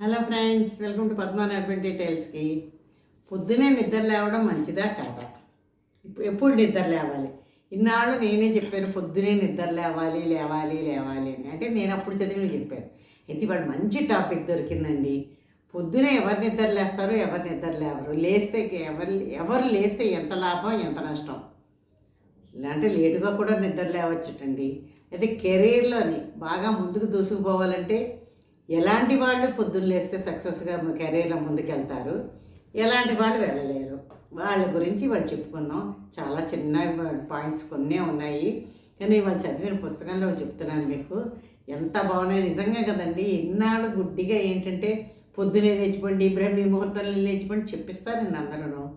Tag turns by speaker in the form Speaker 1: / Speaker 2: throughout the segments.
Speaker 1: Hello friends welcome to Padmanabhan డీటెయిల్స్కి పొద్దునే నిద్ర లేవడం మంచిదా కాదా? ఎప్పుడు నిద్ర లేవాలి? ఇన్నాళ్ళు నేనే చెప్పాను పొద్దునే నిద్ర లేవాలి లేవాలి లేవాలి అని. అంటే నేను అప్పుడు చదివి చెప్పాను అయితే ఇవాడు మంచి టాపిక్ దొరికిందండి. పొద్దునే ఎవరు నిద్ర లేస్తారు ఎవరు నిద్ర లేవరు? లేస్తే ఎవరు ఎవరు లేస్తే ఎంత లాభం ఎంత నష్టం? అంటే లేటుగా కూడా నిద్ర లేవచ్చుటండి. అయితే కెరీర్లోని బాగా ముందుకు దూసుకుపోవాలంటే ఎలాంటి వాళ్ళు పొద్దున్న లేస్తే సక్సెస్గా కెరీర్లో ముందుకెళ్తారు? ఎలాంటి వాళ్ళు వెళ్ళలేరు? వాళ్ళ గురించి వాళ్ళు చెప్పుకుందాం. చాలా చిన్న పాయింట్స్ కొన్నే ఉన్నాయి. కానీ వాళ్ళు చదివిన పుస్తకంలో చెప్తున్నాను మీకు. ఎంత బాగున్నాయి. నిజంగా కదండి ఇన్నాళ్ళు గుడ్డిగా ఏంటంటే పొద్దునే లేచిపోండి బ్రహ్మీ ముహూర్తంలో లేచిపోండి చెప్పిస్తారండి అందరూ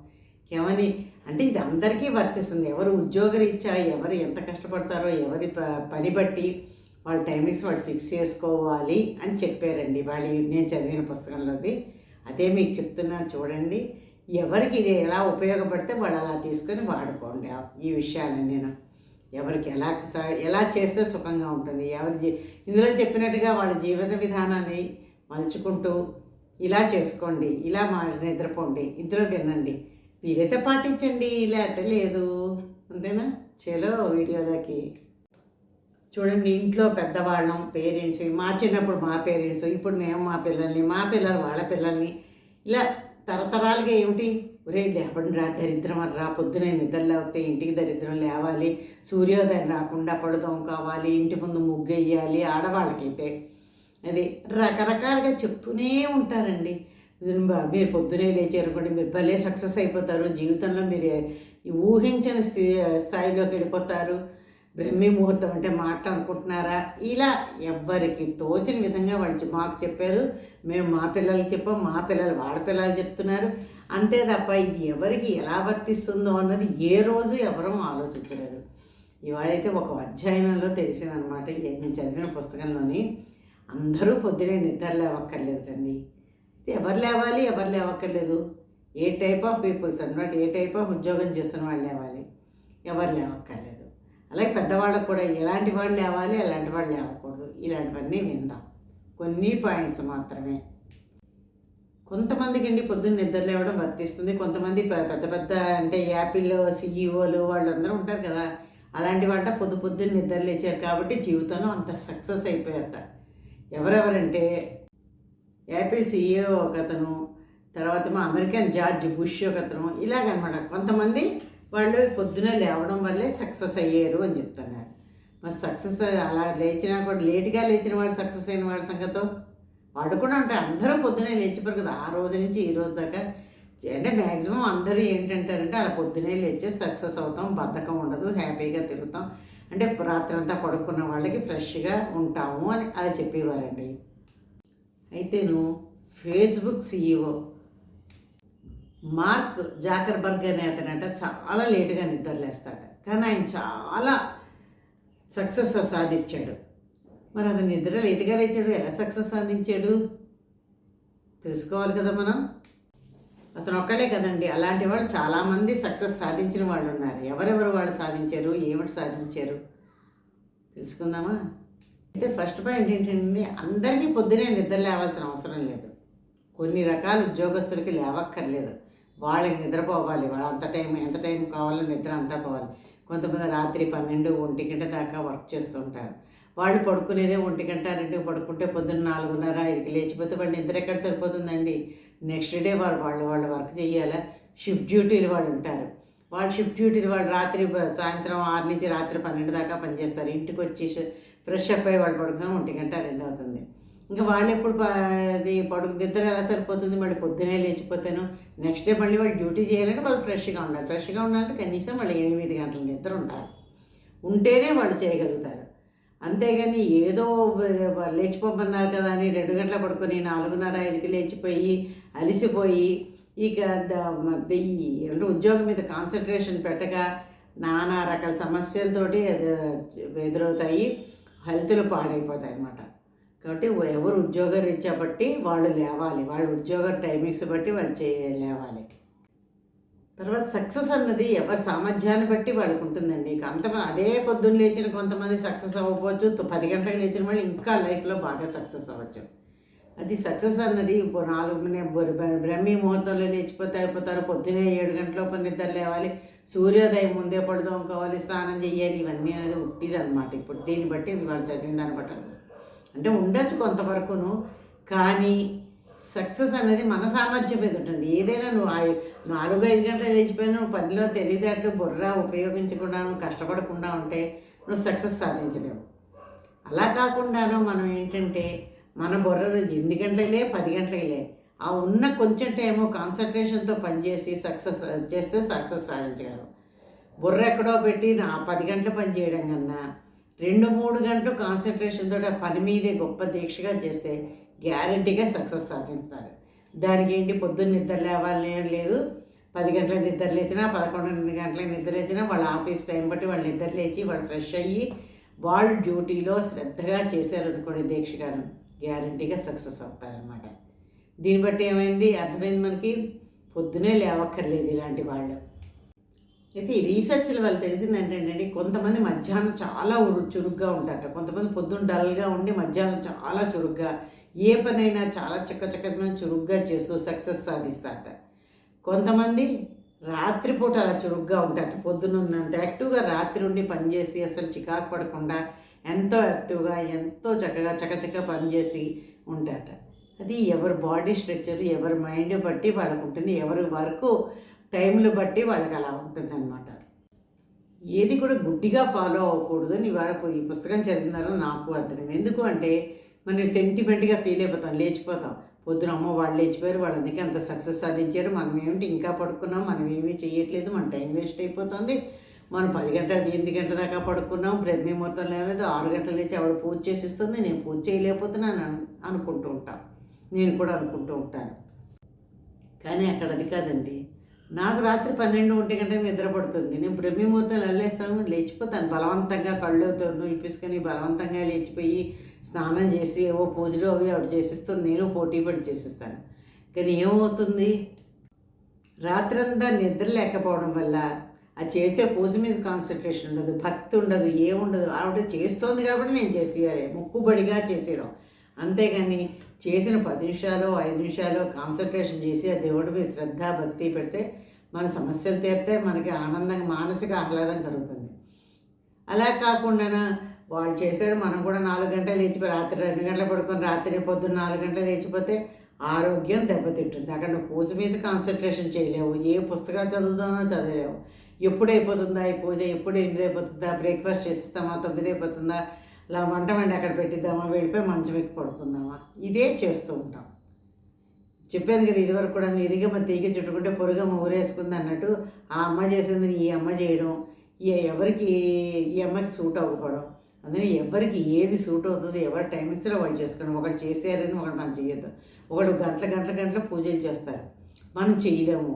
Speaker 1: ఏమని? అంటే ఇది అందరికీ వర్తిస్తుంది. ఎవరు ఉద్యోగరీత్యా ఎవరు ఎంత కష్టపడతారో ఎవరి ప పని బట్టి వాళ్ళ టైమింగ్స్ వాళ్ళు ఫిక్స్ చేసుకోవాలి అని చెప్పారండి. వాళ్ళు నేను చదివిన పుస్తకంలోది అదే. మీకు చెప్తున్నాను చూడండి. ఎవరికి ఇది ఎలా ఉపయోగపడితే వాళ్ళు అలా తీసుకొని వాడుకోండి ఈ విషయాన్ని నేను. ఎవరికి ఎలా స- ఎలా చేస్తే సుఖంగా ఉంటుంది? ఎవరి జీ ఇందులో చెప్పినట్టుగా వాళ్ళ జీవన విధానాన్ని మలుచుకుంటూ ఇలా చేసుకోండి. ఇలా మా నిద్రపోండి. ఇందులో వినండి. వీలైతే పాటించండి లేకపోతే లేదు. అంతేనా? చలో వీడియోలోకి. చూడండి ఇంట్లో పెద్దవాళ్ళం పేరెంట్స్ మా చిన్నప్పుడు మా పేరెంట్స్ ఇప్పుడు మేము మా పిల్లల్ని మా పిల్లలు వాళ్ళ పిల్లల్ని ఇలా తరతరాలుగా ఏమిటి? ఒరే లేపండి రా దరిద్రం అని రా పొద్దునే నిద్ర లేకపోతే ఇంటికి దరిద్రం లేవాలి సూర్యోదయం రాకుండా పడుతాం కావాలి ఇంటి ముందు ముగ్గు వేయాలి ఆడవాళ్ళకైతే. అది రకరకాలుగా చెప్తూనే ఉంటారండి. మీరు పొద్దునే లేచారనుకోండి మీరు భలే సక్సెస్ అయిపోతారు జీవితంలో మీరు ఊహించని స్థాయిలోకి వెళ్ళిపోతారు. బ్రహ్మీ ముహూర్తం అంటే మాట అనుకుంటున్నారా? ఇలా ఎవ్వరికి తోచిన విధంగా వాళ్ళు మాకు చెప్పారు. మేము మా పిల్లలకి చెప్పాం మా పిల్లలు వాళ్ళ పిల్లలు చెప్తున్నారు. అంతే తప్ప ఇది ఎవరికి ఎలా వర్తిస్తుందో అన్నది ఏ రోజు ఎవరూ ఆలోచించలేదు. ఇవాళైతే ఒక అధ్యయనంలో తెలిసిందనమాట ఇది నేను చదివిన పుస్తకంలోని. అందరూ పొద్దునే నిద్ర లేవక్కర్లేదండి ఎవరు లేవాలి ఎవరు లేవక్కర్లేదు. ఏ టైప్ ఆఫ్ పీపుల్స్ అన్నమాట ఏ టైప్ ఆఫ్ ఉద్యోగం చేస్తున్న వాళ్ళు లేవాలి. ఎవరు లేవక్కర్లేదు. అలాగే పెద్దవాళ్ళకు కూడా ఎలాంటి వాళ్ళు లేవాలి ఎలాంటి వాళ్ళు లేవకూడదు. ఇలాంటివన్నీ విందాం. కొన్ని పాయింట్స్ మాత్రమే. కొంతమందికి అండి పొద్దున్న నిద్ర లేవడం వర్తిస్తుంది. కొంతమంది పెద్ద పెద్ద అంటే యాపిల్ సిఈఓలు వాళ్ళందరూ ఉంటారు కదా. అలాంటి వాళ్ళ పొద్దు పొద్దున్న నిద్ర లేచారు కాబట్టి జీవితంలో అంత సక్సెస్ అయిపోయారట. ఎవరెవరంటే యాపిల్ సిఈఓ ఒక అతను తర్వాత మా అమెరికన్ జార్జ్ బుష్ ఒక అతను ఇలాగనమాట. కొంతమంది వాళ్ళు పొద్దున లేవడం వల్లే సక్సెస్ అయ్యారు అని చెప్తున్నారు. మరి సక్సెస్ అలా లేచినా కూడా లేట్గా లేచిన వాళ్ళు సక్సెస్ అయిన వాళ్ళ సంగతో? వాడు కూడా ఉంటారు అందరూ పొద్దునే లేచిపోరు కదా ఆ రోజు నుంచి ఈ రోజు దాకా. అంటే మ్యాక్సిమం అందరూ ఏంటంటారంటే అలా పొద్దునే లేచి సక్సెస్ అవుతాం బద్ధకం ఉండదు హ్యాపీగా తిరుగుతాం. అంటే రాత్రి అంతా పడుకున్న వాళ్ళకి ఫ్రెష్గా ఉంటాము అని అలా చెప్పేవారండి. అయితేను ఫేస్బుక్ సీఈఓ మార్క్ జాకర్బర్గ్ అనే అతనంట చాలా లేటుగా నిద్రలేస్తాడు కానీ ఆయన చాలా సక్సెస్ సాధించాడు. మరి అతను నిద్ర లేటుగా లేచాడు ఎలా సక్సెస్ సాధించాడు? తెలుసుకోవాలి కదా మనం? అతను ఒక్కడే కదండి. అలాంటి వాళ్ళు చాలామంది సక్సెస్ సాధించిన వాళ్ళు ఉన్నారు. ఎవరెవరు వాళ్ళు సాధించారు? ఏమిటి సాధించారు? తెలుసుకుందామా? అయితే ఫస్ట్ పాయింట్ ఏంటంటే అందరికీ పొద్దునే నిద్ర లేవాల్సిన అవసరం లేదు. కొన్ని రకాల ఉద్యోగస్తులకి లేవక్కర్లేదు. వాళ్ళకి నిద్రపోవాలి వాళ్ళు అంత టైం ఎంత టైం కావాలో నిద్ర అంతా పోవాలి. కొంతమంది రాత్రి పన్నెండు ఒంటి గంట దాకా వర్క్ చేస్తుంటారు. వాళ్ళు పడుకునేదే ఒంటి గంట రెండు పడుకుంటే పొద్దున్న నాలుగున్నర ఐదుకి లేచిపోతే వాళ్ళు నిద్ర ఎక్కడ సరిపోతుందండి? నెక్స్ట్ డే వాళ్ళు వాళ్ళు వాళ్ళు వర్క్ చేయాలా? షిఫ్ట్ డ్యూటీలు వాళ్ళు ఉంటారు. వాళ్ళు షిఫ్ట్ డ్యూటీలు వాళ్ళు రాత్రి సాయంత్రం ఆరు నుంచి రాత్రి పన్నెండు దాకా పనిచేస్తారు. ఇంటికి వచ్చి ఫ్రెష్ అప్ అయ్యి వాళ్ళు పడుకున్నాం ఒంటి గంట రెండు అవుతుంది. ఇంకా వాళ్ళు ఎప్పుడు అది పడుకు నిద్ర ఎలా సరిపోతుంది? మళ్ళీ పొద్దునే లేచిపోతాను. నెక్స్ట్ డే మళ్ళీ వాళ్ళు డ్యూటీ చేయాలంటే వాళ్ళు ఫ్రెష్గా ఉండాలి. ఫ్రెష్గా ఉండాలంటే కనీసం వాళ్ళు ఎనిమిది గంటల నిద్ర ఉంటారు ఉంటేనే వాళ్ళు చేయగలుగుతారు. అంతేగాని ఏదో లేచిపోమన్నారు కదా అని రెండు గంటల పడుకొని నాలుగున్నర ఐదుకి లేచిపోయి అలిసిపోయి ఇక అంటే ఉద్యోగం మీద కాన్సన్ట్రేషన్ పెట్టక నానా రకాల సమస్యలతోటి ఎదురవుతాయి. హెల్త్లు పాడైపోతాయి అన్నమాట కాబట్టి ఎవరు ఉద్యోగ రీత్యా బట్టి వాళ్ళు లేవాలి. వాళ్ళ ఉద్యోగ టైమింగ్స్ బట్టి వాళ్ళు చే లేవాలి. తర్వాత సక్సెస్ అన్నది ఎవరి సామర్థ్యాన్ని బట్టి వాళ్ళకు ఉంటుందండి. అంత అదే పొద్దున్న లేచిన కొంతమంది సక్సెస్ అవ్వకపోవచ్చు. పది గంటలకు లేచిన వాళ్ళు ఇంకా లైఫ్లో బాగా సక్సెస్ అవ్వచ్చు. అది సక్సెస్ అన్నది ఇప్పుడు నాలుగు నే- బ్రహ్మీ ముహూర్తంలో లేచిపోతే అయిపోతారు. పొద్దునే ఏడు గంటల నిద్ర లేవాలి. సూర్యోదయం ముందే పడుదోముకోవాలి స్నానం చేయాలి. ఇవన్నీ అనేది ఉట్టిది అనమాట ఇప్పుడు దీన్ని బట్టి వాళ్ళు చదివిన దాన్ని బట్టి అంటే ఉండొచ్చు కొంతవరకును కానీ సక్సెస్ అనేది మన సామర్థ్యం మీద ఉంటుంది. ఏదైనా నువ్వు నాలుగు ఐదు గంటలు లేచిపోయినా నువ్వు పనిలో తెలివితేటలు బుర్ర ఉపయోగించకుండా నువ్వు కష్టపడకుండా ఉంటే నువ్వు సక్సెస్ సాధించలేవు. అలా కాకుండాను మనం ఏంటంటే మన బుర్రలు ఎనిమిది గంటలకి పది గంటలకి లే. ఆ ఉన్న కొంచెం టైము కాన్సన్ట్రేషన్తో పనిచేసి సక్సెస్ చేస్తే సక్సెస్ సాధించగలరు బుర్ర ఎక్కడో పెట్టి నా పది గంటలు పని చేయడం కన్నా రెండు మూడు గంటలు కాన్సన్ట్రేషన్తో ఆ పని మీదే గొప్ప దీక్షగా చేస్తే గ్యారంటీగా సక్సెస్ సాధిస్తారు. దానికి ఏంటి పొద్దున్న నిద్ర లేవాలని లేదు. పది గంటల నిద్ర లేచినా పదకొండు గంటల నిద్ర లేచినా వాళ్ళ ఆఫీస్ టైం బట్టి వాళ్ళు నిద్ర లేచి వాళ్ళు ఫ్రెష్ అయ్యి వాళ్ళు డ్యూటీలో శ్రద్ధగా చేశారనుకోండి దీక్షగాను గ్యారంటీగా సక్సెస్ అవుతారనమాట దీన్ని బట్టి ఏమైంది? అర్థమైంది మనకి? పొద్దునే లేవక్కర్లేదు ఇలాంటి వాళ్ళు. అయితే ఈ రీసెర్చ్ల వల్ల తెలిసింది ఏంటంటే కొంతమంది మధ్యాహ్నం చాలా చురుగ్గా ఉంటారట. కొంతమంది పొద్దున్న డల్గా ఉండి మధ్యాహ్నం చాలా చురుగ్గా ఏ పనైనా చాలా చక్క చక్కగా చురుగ్గా చేస్తూ సక్సెస్ సాధిస్తారట. కొంతమంది రాత్రిపూట అలా చురుగ్గా ఉంటారట. పొద్దున్నంత యాక్టివ్గా రాత్రి ఉండి పనిచేసి అసలు చికాకు పడకుండా ఎంతో యాక్టివ్గా ఎంతో చక్కగా చకచక పనిచేసి ఉంటారట. అది ఎవరి బాడీ స్ట్రక్చర్ ఎవరి మైండ్ బట్టి వాళ్ళకు ఉంటుంది ఎవరి వరకు టైంలు బట్టి వాళ్ళకి అలా ఉంటుంది అనమాట ఏది కూడా గుడ్డిగా ఫాలో అవ్వకూడదు అని ఇవాళ ఈ పుస్తకం చదివినారో నాకు అర్థమైంది. ఎందుకు అంటే మనం సెంటిమెంట్గా ఫీల్ అయిపోతాం లేచిపోతాం. పొద్దున అమ్మ వాళ్ళు లేచిపోయారు వాళ్ళు అందుకే అంత సక్సెస్ సాధించారు మనం ఏమిటి ఇంకా పడుకున్నాం మనం ఏమీ చేయట్లేదు మన టైం వేస్ట్ అయిపోతుంది. మనం పది గంటల ఎనిమిది గంటల దాకా పడుకున్నాం బ్రహ్మీ మొత్తం లేదు ఆరు గంటలు లేచి ఆవిడ పూజ చేసిస్తుంది నేను పూజ చేయలేకపోతున్నాను అనుకుంటూ ఉంటాను నేను కూడా అనుకుంటూ ఉంటాను. కానీ అక్కడ అది కాదండి నాకు రాత్రి పన్నెండు ఒంటి గంట నిద్ర పడుతుంది. నేను బ్రహ్మముహూర్తం వెళ్ళేస్తాను. లేచిపోతాను. బలవంతంగా కళ్ళు నిలిపించుకొని బలవంతంగా లేచిపోయి స్నానం చేసి ఏవో పూజలు అవి ఆవిడ చేసిస్తుంది నేను పోటీ పడి చేసిస్తాను. కానీ ఏమవుతుంది? రాత్రంతా నిద్ర లేకపోవడం వల్ల ఆ చేసే పూజ మీద కాన్సన్ట్రేషన్ ఉండదు. భక్తి ఉండదు. ఏముండదు. ఆవిడ చేస్తోంది కాబట్టి నేను చేసేయాలి. ముక్కుబడిగా చేసేయడం. అంతేగాని చేసిన పది నిమిషాలు ఐదు నిమిషాలు కాన్సన్ట్రేషన్ చేసి ఆ దేవుడి మీద శ్రద్ధ భక్తి పెడితే మన సమస్యలు తీరితే మనకి ఆనందంగా మానసిక ఆహ్లాదం కలుగుతుంది. అలా కాకుండా వాళ్ళు చేశారు మనం కూడా నాలుగు గంటలు లేచిపోయి రాత్రి రెండు గంటలు పడుకొని రాత్రి పొద్దున్న నాలుగు గంటలు లేచిపోతే ఆరోగ్యం దెబ్బతింటుంది. అక్కడ నువ్వు పూజ మీద కాన్సన్ట్రేషన్ చేయలేవు ఏ పుస్తకాలు చదువుతానో చదవలేవు. ఎప్పుడు అయిపోతుందా ఈ పూజ? ఎప్పుడు ఎనిమిది అయిపోతుందా? బ్రేక్ఫాస్ట్ చేస్తామా తొమ్మిది అయిపోతుందా? ఇలా వంట వండి అక్కడ పెట్టిద్దామా? వెళ్ళిపోయి మంచం ఎక్కి పడుకుందామా? ఇదే చేస్తూ ఉంటాం. చెప్పాను కదా ఇదివరకు కూడా ఇరిగమ్మ తీగ చుట్టుకుంటే పొరుగమ్మ ఊరేసుకుంది అన్నట్టు ఆ అమ్మ చేసింది ఈ అమ్మ చేయడం ఈ ఎవరికి ఈ అమ్మకి సూట్ అవ్వకపోవడం అందుకని ఎవరికి ఏది సూట్ అవుతుంది ఎవరి టైమింగ్స్లో వాళ్ళు చేసుకోండి ఒకటి చేశారని ఒకటి మనం చేయొద్దు. ఒకడు గంటల గంటల గంటల పూజలు చేస్తారు. మనం చేయలేము.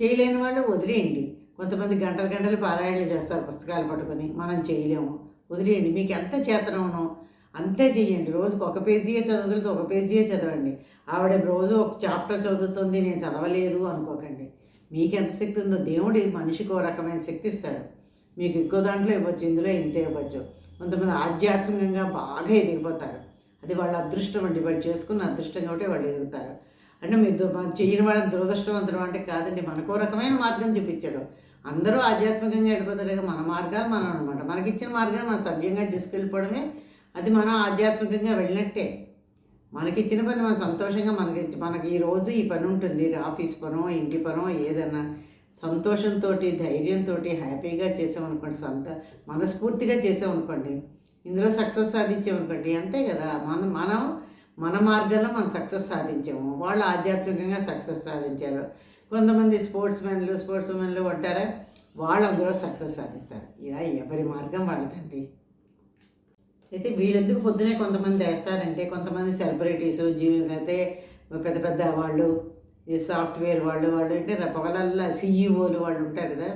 Speaker 1: చేయలేని వాళ్ళు వదిలేయండి. కొంతమంది గంటల గంటలు పారాయణలు చేస్తారు పుస్తకాలు పట్టుకొని. మనం చేయలేము. వదిలేయండి. మీకు ఎంత చేతనవునో అంతే చేయండి. రోజుకి ఒక పేజీయే చదవగలిగితే ఒక పేజీయే చదవండి. ఆవిడ రోజు ఒక చాప్టర్ చదువుతుంది నేను చదవలేదు అనుకోకండి. మీకు ఎంత శక్తి ఉందో దేవుడు మనిషికి ఒక రకమైన శక్తి ఇస్తాడు. మీకు ఇంకో దాంట్లో ఇవ్వచ్చు ఇందులో ఇంతే ఇవ్వచ్చు. కొంతమంది ఆధ్యాత్మికంగా బాగా ఎదిగిపోతారు. అది వాళ్ళ అదృష్టం అండి. వాళ్ళు చేసుకున్న అదృష్టం కాబట్టి వాళ్ళు ఎదుగుతారు. అంటే మీరు చేయని వాళ్ళని దురదృష్టవంతుడు అంటే కాదండి. మనకో రకమైన మార్గం చూపించాడు. అందరూ ఆధ్యాత్మికంగా వెళ్ళిపోతారు కదా మన మార్గాలు మనం అనమాట మనకిచ్చిన మార్గాలు మనం సవ్యంగా తీసుకెళ్ళిపోవడమే. అది మనం ఆధ్యాత్మికంగా వెళ్ళినట్టే. మనకిచ్చిన పని మనం సంతోషంగా మనకి మనకి ఈరోజు ఈ పని ఉంటుంది ఆఫీస్ పనో ఇంటి పనో ఏదన్నా సంతోషంతో ధైర్యంతో హ్యాపీగా చేసామనుకోండి సంత మనస్ఫూర్తిగా చేసామనుకోండి ఇందులో సక్సెస్ సాధించామనుకోండి అంతే కదా. మనం మనం మన మార్గంలో మనం సక్సెస్ సాధించాము. వాళ్ళు ఆధ్యాత్మికంగా సక్సెస్ సాధించారు. కొంతమంది స్పోర్ట్స్ మెన్లు స్పోర్ట్స్ మెన్లు ఉంటారా? వాళ్ళు అందులో సక్సెస్ సాధిస్తారు. ఇలా ఎవరి మార్గం వాళ్ళదండి. అయితే వీళ్ళెందుకు పొద్దునే కొంతమంది వేస్తారంటే కొంతమంది సెలబ్రిటీస్ అయితే పెద్ద పెద్ద వాళ్ళు ఈ సాఫ్ట్వేర్ వాళ్ళు వాళ్ళు అంటే పొగలల్లా సీఈఓలు వాళ్ళు ఉంటారు కదా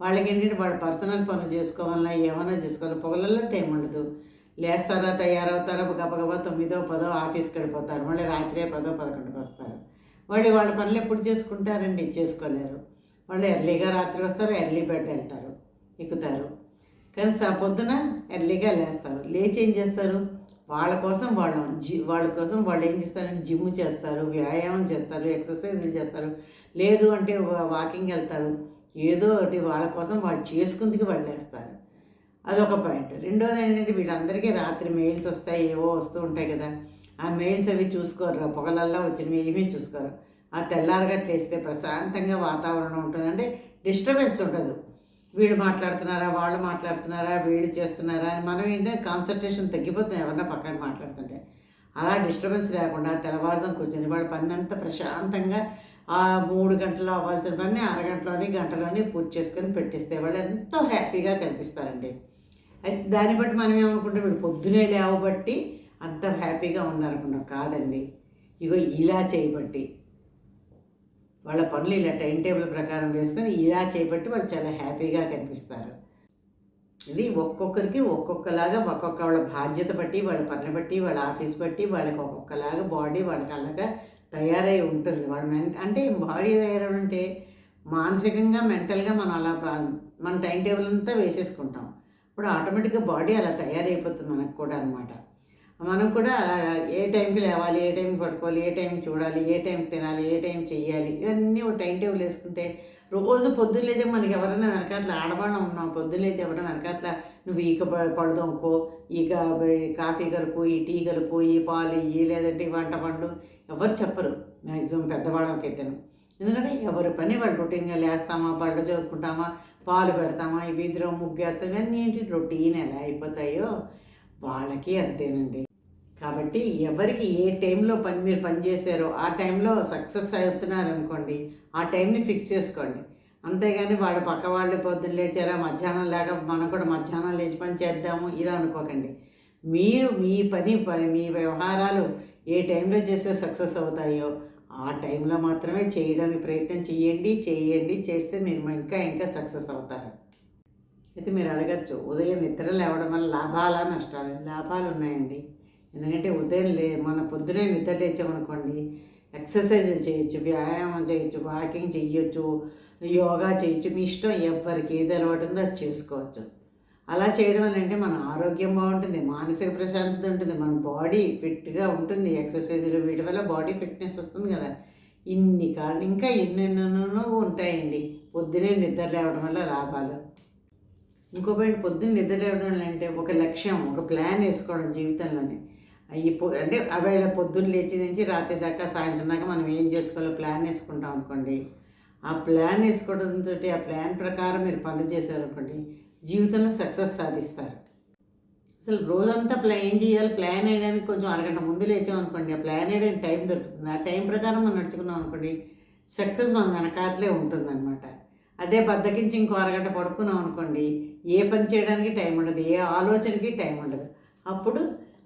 Speaker 1: వాళ్ళకి ఏంటంటే వాళ్ళ పర్సనల్ పనులు చేసుకోవాలన్నా ఏమైనా చేసుకోవాలి పొగలల్లో టైం ఉండదు. లేస్తారా తయారవుతారా గబగబా తొమ్మిదో పదో ఆఫీస్కి వెళ్ళిపోతారు. మళ్ళీ రాత్రి పదో పదకొండుకి వస్తారు. వాళ్ళు వాళ్ళ పనులు ఎప్పుడు చేసుకుంటారండి? చేసుకోలేరు. వాళ్ళు ఎర్లీగా రాత్రి వస్తారు ఎర్లీ బెడ్ వెళ్తారు ఎక్కుతారు. కానీ సా పొద్దున ఎర్లీగా లేస్తారు. లేచి ఏం చేస్తారు? వాళ్ళ కోసం వాళ్ళు జి వాళ్ళ కోసం వాళ్ళు ఏం చేస్తారంటే జిమ్ చేస్తారు వ్యాయామం చేస్తారు ఎక్సర్సైజులు చేస్తారు. లేదు అంటే వాకింగ్ వెళ్తారు. ఏదో ఒకటి వాళ్ళ కోసం వాళ్ళు చేసుకుందుకు వాళ్ళు వేస్తారు అదొక పాయింట్. రెండోది ఏంటంటే వీళ్ళందరికీ రాత్రి మెయిల్స్ వస్తాయి ఏవో వస్తూ ఉంటాయి కదా. ఆ మెయిల్స్ అవి చూసుకోరు పొగలల్లో వచ్చిన ఏమీ చూసుకోరు. ఆ తెల్లారగట్లేస్తే ప్రశాంతంగా వాతావరణం ఉంటుంది. అంటే డిస్టర్బెన్స్ ఉండదు. వీడు మాట్లాడుతున్నారా వాళ్ళు మాట్లాడుతున్నారా వీడు చేస్తున్నారా అని మనం ఏంటంటే కాన్సన్ట్రేషన్ తగ్గిపోతుంది ఎవరన్నా పక్కన మాట్లాడుతుంటే. అలా డిస్టర్బెన్స్ లేకుండా తెల్లవారుజాము కూర్చొని వాళ్ళ పని అంతా ప్రశాంతంగా ఆ మూడు గంటలు అవ్వాల్సిన పని అరగంటలోని గంటలోని పూర్తి చేసుకొని పెట్టిస్తే వాళ్ళు ఎంతో హ్యాపీగా కనిపిస్తారండి. అయితే దాన్ని బట్టి మనం ఏమనుకుంటాం వీళ్ళు పొద్దునే లేవబట్టి అంత హ్యాపీగా ఉన్నారనుకున్నాం కాదండి. ఇగో ఇలా చేయబట్టి. వాళ్ళ పనులు ఇలా టైం టేబుల్ ప్రకారం వేసుకొని ఇలా చేయబట్టి వాళ్ళు చాలా హ్యాపీగా కనిపిస్తారు. ఇది ఒక్కొక్కరికి ఒక్కొక్కలాగా ఒక్కొక్క వాళ్ళ బాధ్యత బట్టి వాళ్ళ పని బట్టి వాళ్ళ ఆఫీస్ బట్టి వాళ్ళకి ఒక్కొక్కలాగా బాడీ వాళ్ళకి అలాగా తయారై ఉంటుంది. వాళ్ళ మెన్ అంటే బాడీ తయారవడం అంటే మానసికంగా మెంటల్గా మనం అలా మన టైం టేబుల్ అంతా వేసేసుకుంటాం. ఇప్పుడు ఆటోమేటిక్గా బాడీ అలా తయారైపోతుంది మనకు కూడా అనమాట మనం కూడా ఏ టైంకి లేవాలి ఏ టైంకి పడుకోవాలి ఏ టైంకి చూడాలి ఏ టైంకి తినాలి ఏ టైం చేయాలి ఇవన్నీ ఒక టైం టేబుల్ వేసుకుంటే రోజు పొద్దున్నేదే మనకి ఎవరైనా వెనకట్ల ఆడవాళ్ళం ఉన్నాం పొద్దున్నేది ఎవరైనా వెనకాతల నువ్వు ఈక ప- పడదొంకో ఈక కాఫీ కలుపు ఈ టీ కలుపు ఈ పాలు ఇయ్యి లేదంటే వంట పండు ఎవరు చెప్పరు. మ్యాక్సిమం పెద్దవాళ్ళకైతేను ఎందుకంటే ఎవరి పని వాళ్ళు రొటీన్గా లేస్తామా పళ్ళు చదువుకుంటామా పాలు పెడతామా ఈ వీధిలో ముగ్గేస్తాం ఇవన్నీ ఏంటి రొటీన్ ఎలా అయిపోతాయో వాళ్ళకి అంతేనండి. కాబట్టి ఎవరికి ఏ టైంలో పని మీరు పని చేశారో ఆ టైంలో సక్సెస్ అవుతున్నారు అనుకోండి ఆ టైంని ఫిక్స్ చేసుకోండి. అంతేగాని వాళ్ళ పక్క వాళ్ళు పొద్దున్న లేచారా మధ్యాహ్నం లేక మనం కూడా మధ్యాహ్నం లేచి పని చేద్దాము ఇలా అనుకోకండి. మీరు మీ పని పని మీ వ్యవహారాలు ఏ టైంలో చేస్తే సక్సెస్ అవుతాయో ఆ టైంలో మాత్రమే చేయడానికి ప్రయత్నం చేయండి చేయండి చేస్తే మీరు ఇంకా ఇంకా సక్సెస్ అవుతారు. అయితే మీరు అడగచ్చు ఉదయం నిద్ర లేవడం వల్ల లాభాలా నష్టాలు? లాభాలు ఉన్నాయండి. ఎందుకంటే ఉదయం లే మన పొద్దునే నిద్ర లేచామనుకోండి ఎక్సర్సైజ్ చేయొచ్చు వ్యాయామం చేయొచ్చు వాకింగ్ చేయొచ్చు యోగా చేయొచ్చు మీ ఇష్టం ఎవరికి ఏది అలవాటు ఉందో అది చేసుకోవచ్చు. అలా చేయడం వల్ల అంటే మన ఆరోగ్యం బాగుంటుంది మానసిక ప్రశాంతత ఉంటుంది మన బాడీ ఫిట్గా ఉంటుంది ఎక్సర్సైజులు వీటి వల్ల బాడీ ఫిట్నెస్ వస్తుంది కదా. ఇన్ని కారణం ఇంకా ఎన్నెన్నో ఉంటాయండి. పొద్దునే నిద్ర లేవడం వల్ల లాభాలు. ఇంకో పాయింట్ పొద్దున్న నిద్ర లేవడం వల్ల అంటే ఒక లక్ష్యం ఒక ప్లాన్ వేసుకోవడం జీవితంలోనే. అయ్యి అంటే అవేళ పొద్దున్న లేచి నుంచి రాత్రి దాకా సాయంత్రం దాకా మనం ఏం చేసుకోవాలో ప్లాన్ వేసుకుంటాం అనుకోండి. ఆ ప్లాన్ వేసుకోవడంతో ఆ ప్లాన్ ప్రకారం మీరు పనులు చేశారనుకోండి జీవితంలో సక్సెస్ సాధిస్తారు. అసలు రోజంతా ప్లాన్ ఏం చేయాలి? ప్లాన్ వేయడానికి కొంచెం అరగంట ముందు లేచామనుకోండి ఆ ప్లాన్ వేయడానికి టైం దొరుకుతుంది. ఆ టైం ప్రకారం మనం నడుచుకున్నాం అనుకోండి సక్సెస్ మన వెనకాతలే ఉంటుందన్నమాట. అదే బద్దకించి ఇంకో అరగంట పడుకున్నాం అనుకోండి ఏ పని చేయడానికి టైం ఉండదు ఏ ఆలోచనకి టైం ఉండదు. అప్పుడు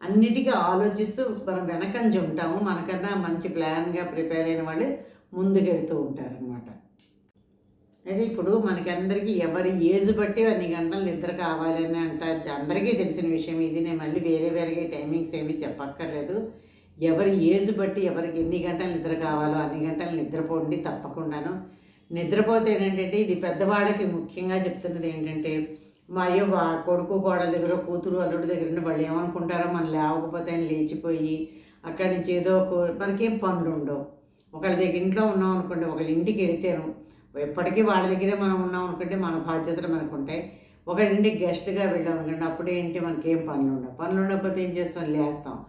Speaker 1: అన్నిటికీ ఆలోచిస్తూ మనం వెనకంజ ఉంటాము. మనకన్నా మంచి ప్లాన్గా ప్రిపేర్ అయిన వాళ్ళు ముందుకెడుతూ ఉంటారనమాట అయితే ఇప్పుడు మనకి అందరికీ ఎవరి ఏజ్ బట్టి అన్ని గంటలు నిద్ర కావాలని అంటారు అందరికీ తెలిసిన విషయం ఇది. నేను మళ్ళీ వేరే వేరే టైమింగ్స్ ఏమీ చెప్పక్కర్లేదు. ఎవరి ఏజ్ బట్టి ఎవరికి ఎన్ని గంటలు నిద్ర కావాలో అన్ని గంటలు నిద్రపోండి తప్పకుండాను. నిద్రపోతే ఏంటంటే ఇది పెద్దవాళ్ళకి ముఖ్యంగా చెప్తున్నది ఏంటంటే మా అయ్యో వా కొడుకు కోడల దగ్గర కూతురు అల్లుడి దగ్గర వాళ్ళు ఏమనుకుంటారో మనం లేవకపోతే ఆయన లేచిపోయి అక్కడి నుంచి ఏదో ఒక- మనకేం పనులు ఉండవు. ఒకళ్ళ దగ్గర ఇంట్లో ఉన్నాం అనుకోండి ఒకళ్ళ ఇంటికి వెళితేను ఎప్పటికీ వాళ్ళ దగ్గరే మనం ఉన్నాం అనుకుంటే మన బాధ్యతలు మనకు ఉంటాయి. ఒకళ్ళ ఇంటికి గెస్ట్గా వెళ్ళాం అనుకోండి అప్పుడు ఏంటి మనకేం పనులు ఉండవు. పనులు ఉండకపోతే ఏం చేస్తాం? లేస్తాం.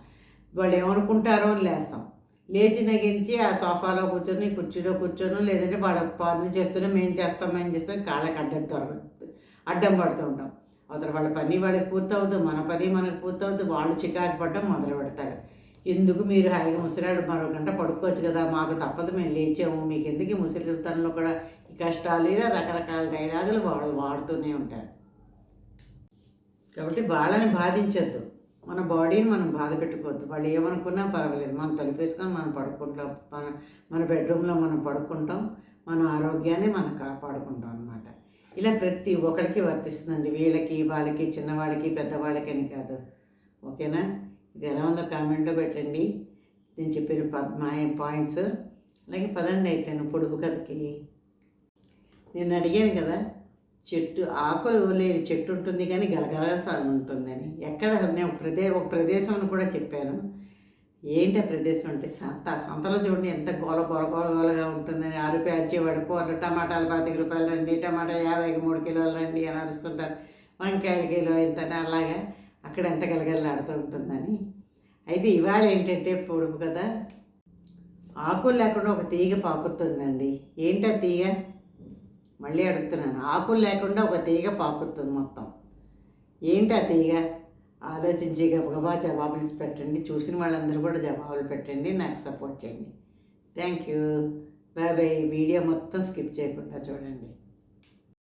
Speaker 1: వాళ్ళు ఏమనుకుంటారో అని లేస్తాం. లేచిన దగ్గర నుంచి ఆ సోఫాలో కూర్చొని కుర్చీలో కూర్చొని లేదంటే వాళ్ళ పనులు చేస్తూనే మేము చేస్తాం మేము చేస్తాం కాళ్ళకి అడ్డం అడ్డం పడుతూ ఉంటాం. అవతల వాళ్ళ పని వాళ్ళకి పూర్తవుద్దు మన పని మనకు పూర్తవుద్దు వాళ్ళు చికాకు పడడం మొదలు పెడతారు. ఎందుకు మీరు హాయిగా ముసలాడు మరో గంట పడుకోవచ్చు కదా మాకు తప్పదు మేము లేచాము మీకు ఎందుకు ఈ ముసలితనంలో కూడా ఈ కష్టాలు ఇలా రకరకాల డైలాగులు వాడు వాడుతూనే ఉంటారు. కాబట్టి వాళ్ళని బాధించొద్దు. మన బాడీని మనం బాధ పెట్టుకోవద్దు. వాళ్ళు ఏమనుకున్నా పర్వాలేదు. మనం తలుపేసుకొని మనం పడుకుంటాం. మన మన బెడ్రూమ్లో మనం పడుకుంటాం. మన ఆరోగ్యాన్ని మనం కాపాడుకుంటాం అన్నమాట. ఇలా ప్రతి ఒక్కరికి వర్తిస్తుందండి. వీళ్ళకి వాళ్ళకి చిన్నవాళ్ళకి పెద్దవాళ్ళకి అని కాదు. ఓకేనా? ఇది ఎలా ఉందో కామెంట్లో పెట్టండి. నేను చెప్పిన మా పాయింట్స్. అలాగే పదండి అయితే పొడుపు కథకి. నేను అడిగాను కదా చెట్టు ఆకులు లేని చెట్టు ఉంటుంది కానీ గలగల సౌండ్ ఉంటుందని ఎక్కడ నేను ఒక ప్రదే ఒక ప్రదేశం అని కూడా చెప్పాను. ఏంటి ఆ ప్రదేశం అంటే సంత సంతలో చూడండి ఎంత గోల గోల గోల గోలగా ఉంటుందని అరుపి అరిచేవాడు కూరలు టమాటాలు పాతిక రూపాయలు రండి టమాటా యాభైకి మూడు కిలోలు రండి అని అరుస్తుంటారు. వంకాయలు కిలో ఇంత అలాగా అక్కడ ఎంత గలగలలాడుతూ ఉంటుందని. అయితే ఇవాళ ఏంటంటే పొడుపు కదా. ఆకులు లేకుండా ఒక తీగ పాకుతుందండి. ఏంటి ఆ తీగ? మళ్ళీ అడుగుతున్నాను. ఆకులు లేకుండా ఒక తీగ పాకుతుంది మొత్తం. ఏంటి ఆ తీగ? ఆలోచించి గబగబా జవాబులు పెట్టండి. చూసిన వాళ్ళందరూ కూడా జవాబులు పెట్టండి. నాకు సపోర్ట్ చేయండి. Thank you. Bye bye. Video మొత్తం స్కిప్ చేయకుండా చూడండి.